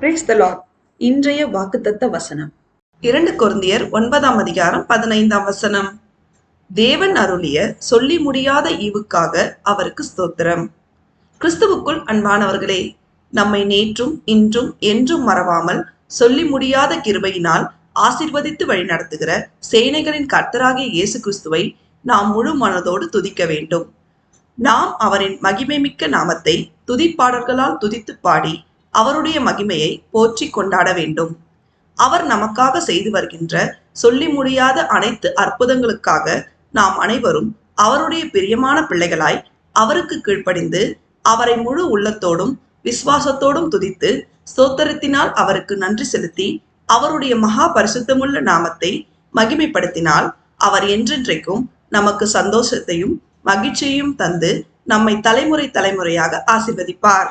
Brace த Lord இன்றைய வாக்குத்தத்த வசனம். இரண்டு குருந்தியர் ஒன்பதாம் அதிகாரம் பதினைந்தாம் வசனம். தேவன் அருளிய சொல்லி முடியாத ஈவுக்காக அவருக்கு ஸ்தோத்திரம். கிறிஸ்துவுக்குள் அன்பானவர்களே நம்மை நேற்றும் இன்றும் என்றும் மறவாமல் சொல்லி முடியாத கிருபையினால் ஆசிர்வதித்து வழிநடத்துகிற சேனைகளின் கர்த்தராகிய இயேசு கிறிஸ்துவை நாம் முழு மனதோடு துதிக்க வேண்டும். நாம் அவரின் மகிமைமிக்க நாமத்தை துதிப்பாடல்களால் துதித்து பாடி அவருடைய மகிமையை போற்றி கொண்டாட வேண்டும். அவர் நமக்காக செய்து வருகின்ற சொல்லி முடியாத அனைத்து அற்புதங்களுக்காக நாம் அனைவரும் அவருடைய பிரியமான பிள்ளைகளாய் அவருக்கு கீழ்ப்படிந்து அவரை முழு உள்ளத்தோடும் விசுவாசத்தோடும் துதித்து ஸ்தோத்திரத்தினால் அவருக்கு நன்றி செலுத்தி அவருடைய மகா பரிசுத்தமுள்ள நாமத்தை மகிமைப்படுத்தினால் அவர் என்றென்றைக்கும் நமக்கு சந்தோஷத்தையும் மகிழ்ச்சியையும் தந்து நம்மை தலைமுறை தலைமுறையாக ஆசிர்வதிப்பார்.